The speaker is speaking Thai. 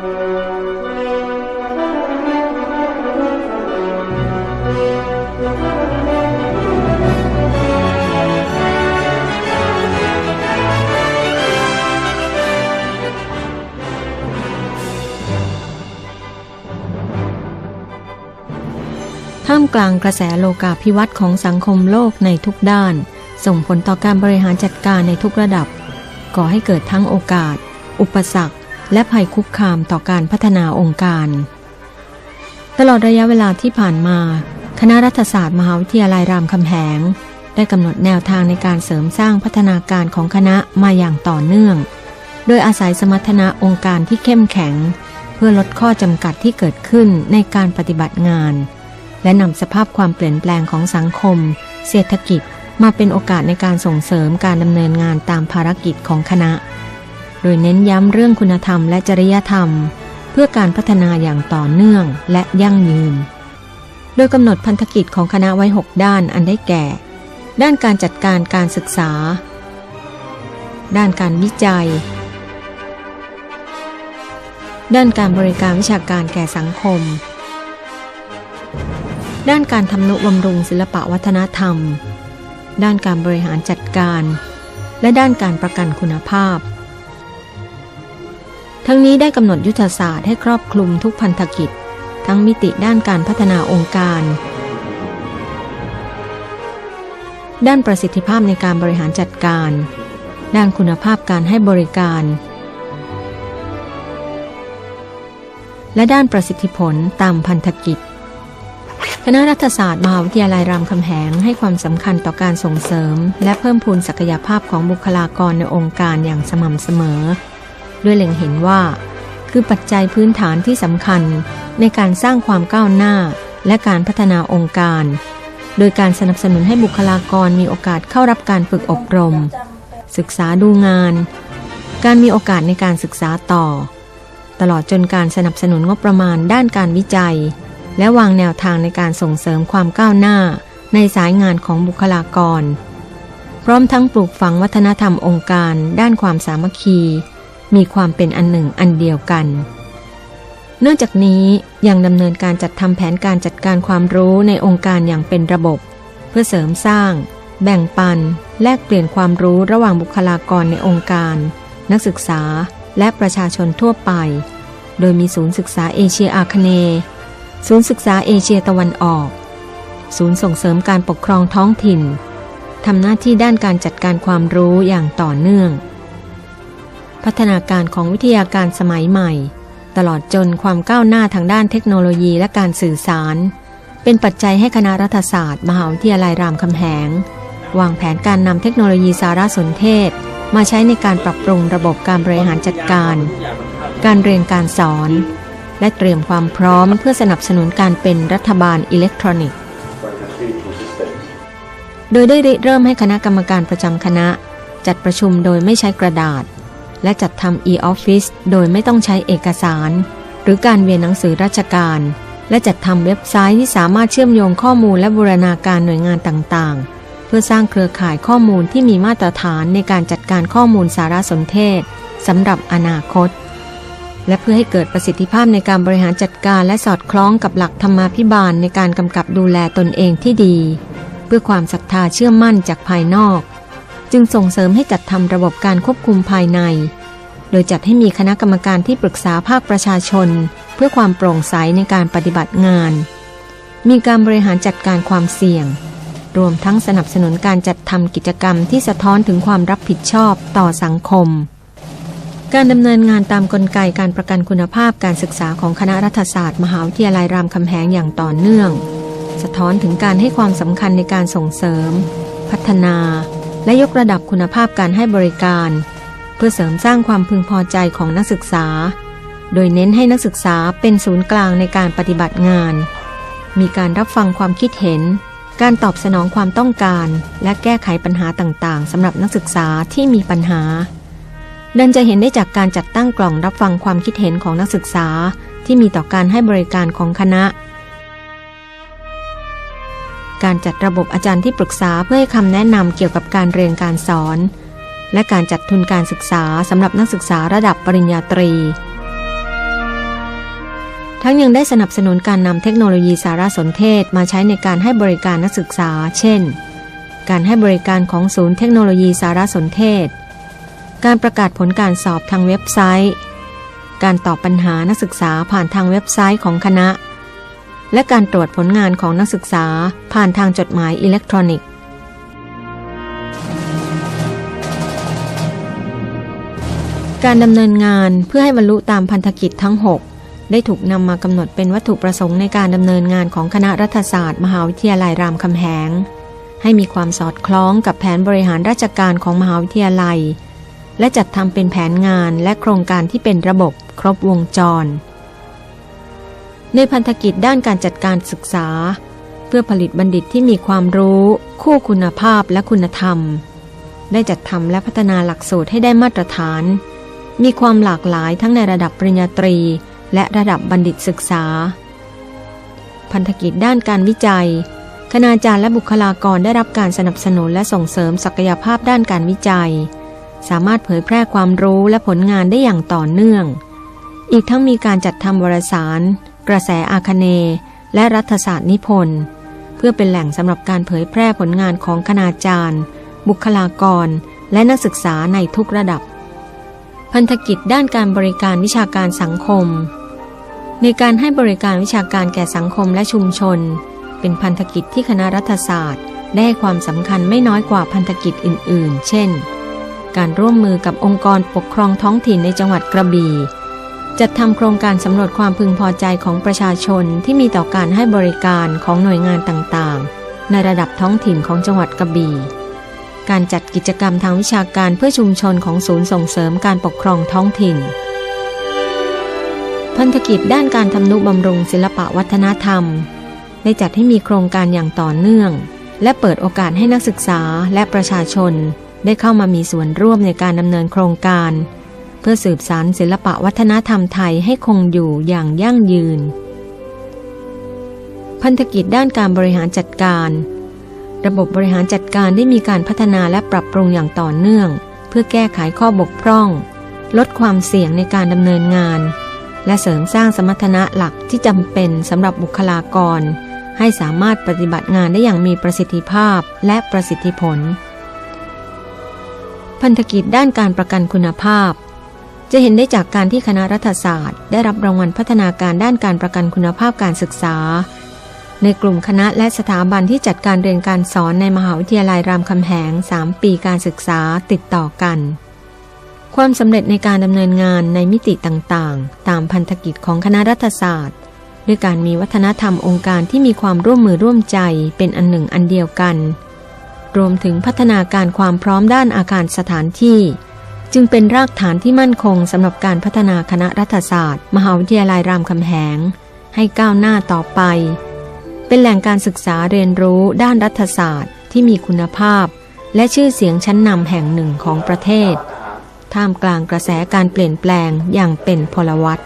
ท่ามกลางกระแสโลกาภิวัตน์ของสังคมโลกในทุกด้าน ส่งผลต่อการบริหารจัดการในทุกระดับ ก่อให้เกิดทั้งโอกาส อุปสรรค และภัยคุกคามต่อการพัฒนาองค์การ ตลอดระยะเวลาที่ผ่านมา คณะรัฐศาสตร์มหาวิทยาลัยรามคำแหง ได้กำหนดแนวทางในการเสริมสร้างพัฒนาการของคณะมาอย่างต่อเนื่อง โดยอาศัยสมรรถนะองค์การที่เข้มแข็ง เพื่อลดข้อจำกัดที่เกิดขึ้นในการปฏิบัติงาน และนำสภาพความเปลี่ยนแปลงของสังคม เศรษฐกิจมาเป็นโอกาสในการส่งเสริมการดำเนินงานตามภารกิจของคณะ โดยเน้นย้ำเรื่องคุณธรรมและจริยธรรม เพื่อการพัฒนาอย่างต่อเนื่องและยั่งยืน โดยกำหนดพันธกิจของคณะไว้ 6 ด้านอันได้แก่ ด้านการจัดการการศึกษา ด้านการวิจัย ด้านการบริการวิชาการแก่สังคม ด้านการทำนุบำรุงศิลปะวัฒนธรรม ด้านการบริหารจัดการ และด้านการประกันคุณภาพ ทั้งนี้ได้กำหนดยุทธศาสตร์ให้ครอบคลุมทุกพันธกิจ ทั้งมิติด้านการพัฒนาองค์การ ด้านประสิทธิภาพในการบริหารจัดการ ด้านคุณภาพการให้บริการ และด้านประสิทธิผลตามพันธกิจคณะรัฐศาสตร์มหาวิทยาลัยรามคำแหงให้ความสำคัญต่อการส่งเสริม และเพิ่มพูนศักยภาพของบุคลากรในองค์การอย่างสม่ำเสมอ ด้วยเล็งเห็นว่า คือปัจจัยพื้นฐานที่สำคัญในการสร้างความก้าวหน้าและการพัฒนาองค์การ โดยการสนับสนุนให้บุคลากรมีโอกาสเข้ารับการฝึกอบรม ศึกษาดูงาน การมีโอกาสในการศึกษาต่อ ตลอดจนการสนับสนุนงบประมาณด้านการวิจัย และวางแนวทางในการส่งเสริมความก้าวหน้าในสายงานของบุคลากร พร้อมทั้งปลูกฝังวัฒนธรรมองค์การ ด้านความสามัคคี มีความเป็นอันหนึ่งอันเดียวกันเนื่องจากนี้ยังดำเนินการจัดทำแผนการจัดการความรู้ในองค์การอย่างเป็นระบบ เพื่อเสริมสร้าง แบ่งปัน แลกเปลี่ยนความรู้ระหว่างบุคลากรในองค์การ นักศึกษาและประชาชนทั่วไป โดยมีศูนย์ศึกษาเอเชียอาคเนย์ศูนย์ศึกษาเอเชียตะวันออก ศูนย์ส่งเสริมการปกครองท้องถิ่นทำหน้าที่ด้านการจัดการความรู้อย่างต่อเนื่อง พัฒนาการของวิทยาการสมัยใหม่ ตลอดจนความก้าวหน้าทางด้านเทคโนโลยีและการสื่อสาร เป็นปัจจัยให้คณะรัฐศาสตร์ มหาวิทยาลัยรามคำแหง วางแผนการนำเทคโนโลยีสารสนเทศ มาใช้ในการปรับปรุงระบบการบริหารจัดการ การเรียนการสอน และเตรียมความพร้อมเพื่อสนับสนุนการเป็นรัฐบาลอิเล็กทรอนิกส์ โดยได้ริเริ่มให้คณะกรรมการประจำคณะจัดประชุมโดยไม่ใช้กระดาษ และจัดทำ e-office โดยไม่ต้องใช้เอกสาร หรือการเวียนหนังสือราชการ และจัดทำเว็บไซต์ที่สามารถเชื่อมโยงข้อมูลและบูรณาการหน่วยงานต่างๆ เพื่อสร้างเครือข่ายข้อมูลที่มีมาตรฐานในการจัดการข้อมูลสารสนเทศสำหรับอนาคต และเพื่อให้เกิดประสิทธิภาพในการบริหารจัดการและสอดคล้องกับหลักธรรมาภิบาลในการกำกับดูแลตนเองที่ดี เพื่อความศรัทธาเชื่อมั่นจากภายนอก จึงส่งเสริมให้จัดทำระบบการควบคุมภายใน โดยจัดให้มีคณะกรรมการที่ปรึกษาภาคประชาชน เพื่อความโปร่งใสในการปฏิบัติงาน มีการบริหารจัดการความเสี่ยง รวมทั้งสนับสนุนการจัดทำกิจกรรมที่สะท้อนถึงความรับผิดชอบต่อสังคม การดำเนินงานตามกลไกการประกันคุณภาพการศึกษาของคณะรัฐศาสตร์มหาวิทยาลัยรามคำแหงอย่างต่อเนื่อง สะท้อนถึงการให้ความสำคัญในการส่งเสริม พัฒนา และยกระดับคุณภาพการให้บริการ เพื่อเสริมสร้างความพึงพอใจของนักศึกษา โดยเน้นให้นักศึกษาเป็นศูนย์กลางในการปฏิบัติงาน มีการรับฟังความคิดเห็น การตอบสนองความต้องการ และแก้ไขปัญหาต่างๆสำหรับนักศึกษาที่มีปัญหาดันจะเห็นได้จากการจัดตั้งกล่องรับฟังความคิดเห็นของนักศึกษาที่มีต่อการให้บริการของคณะ การจัดระบบอาจารย์ที่ปรึกษาเพื่อให้คำแนะนำเกี่ยวกับการเรียนการสอน และการจัดทุนการศึกษาสำหรับนักศึกษาระดับปริญญาตรี ทั้งยังได้สนับสนุนการนำเทคโนโลยีสารสนเทศมาใช้ในการให้บริการนักศึกษา เช่น การให้บริการของศูนย์เทคโนโลยีสารสนเทศ การประกาศผลการสอบทางเว็บไซต์ การตอบปัญหานักศึกษาผ่านทางเว็บไซต์ของคณะ และการตรวจผลงานของนักศึกษาผ่านทางจดหมายอิเล็กทรอนิกส์ การดำเนินงานเพื่อให้บรรลุตามพันธกิจทั้ง 6 ได้ถูกนำมากำหนดเป็นวัตถุประสงค์ในการดำเนินงานของคณะรัฐศาสตร์ มหาวิทยาลัยรามคำแหง ให้มีความสอดคล้องกับแผนบริหารราชการของมหาวิทยาลัย และจัดทำเป็นแผนงานและโครงการที่เป็นระบบครบวงจร ในพันธกิจด้านการจัดการศึกษา เพื่อผลิตบัณฑิตที่มีความรู้ คู่คุณภาพและคุณธรรม ได้จัดทำและพัฒนาหลักสูตรให้ได้มาตรฐาน มีความหลากหลายทั้งในระดับปริญญาตรี และระดับบัณฑิตศึกษา พันธกิจด้านการวิจัย คณาจารย์และบุคลากรได้รับการสนับสนุนและส่งเสริมศักยภาพด้านการวิจัย สามารถเผยแพร่ความรู้และผลงานได้อย่างต่อเนื่อง อีกทั้งมีการจัดทำวารสาร กระแสอาคเน และรัฐศาสตร์นิพนธ์ เพื่อเป็นแหล่งสำหรับการเผยแพร่ผลงานของคณาจารย์ บุคลากร และนักศึกษาในทุกระดับ พันธกิจด้านการบริการวิชาการสังคม ในการให้บริการวิชาการแก่สังคมและชุมชน เป็นพันธกิจที่คณะรัฐศาสตร์ได้ความสำคัญไม่น้อยกว่าพันธกิจอื่น ๆ เช่น การร่วมมือกับองค์กรปกครองท้องถิ่นในจังหวัดกระบี่ จัดทำโครงการสำรวจความพึงพอใจของประชาชนที่มีต่อการให้บริการของหน่วยงานต่างๆ ในระดับท้องถิ่นของจังหวัดกระบี่ การจัดกิจกรรมทางวิชาการเพื่อชุมชนของศูนย์ส่งเสริมการปกครองท้องถิ่น พันธกิจด้านการทำนุบำรุงศิลปะวัฒนธรรม ได้จัดให้มีโครงการอย่างต่อเนื่อง และเปิดโอกาสให้นักศึกษาและประชาชน ได้เข้ามามีส่วนร่วมในการดำเนินโครงการ เพื่อสืบสานศิลปะวัฒนธรรมไทยให้คงอยู่อย่างยั่งยืน พันธกิจด้านการบริหารจัดการ ระบบบริหารจัดการได้มีการพัฒนาและปรับปรุงอย่างต่อเนื่อง เพื่อแก้ไขข้อบกพร่อง ลดความเสี่ยงในการดำเนินงาน และเสริมสร้างสมรรถนะหลักที่จำเป็นสำหรับบุคลากร ให้สามารถปฏิบัติงานได้อย่างมีประสิทธิภาพและประสิทธิผล พันธกิจด้านการประกันคุณภาพ จะเห็นได้จากการที่คณะรัฐศาสตร์ ได้รับรางวัลพัฒนาการด้านการประกันคุณภาพการศึกษา ในกลุ่มคณะและสถาบันที่จัดการเรียนการสอนในมหาวิทยาลัยรามคำแหง 3 ปีการศึกษาติดต่อกัน ความสำเร็จในการดำเนินงานในมิติต่างๆ ตามพันธกิจของคณะรัฐศาสตร์ ด้วยการมีวัฒนธรรมองค์การที่มีความร่วมมือร่วมใจเป็นอันหนึ่งอันเดียวกัน รวมถึงพัฒนาการความพร้อมด้านอาคารสถานที่ จึงเป็นรากฐานที่มั่นคงสำหรับการพัฒนาคณะรัฐศาสตร์ มหาวิทยาลัยรามคำแหง ให้ก้าวหน้าต่อไป เป็นแหล่งการศึกษาเรียนรู้ด้านรัฐศาสตร์ที่มีคุณภาพ และชื่อเสียงชั้นนำแห่งหนึ่งของประเทศ ท่ามกลางกระแสการเปลี่ยนแปลงอย่างเป็นพลวัต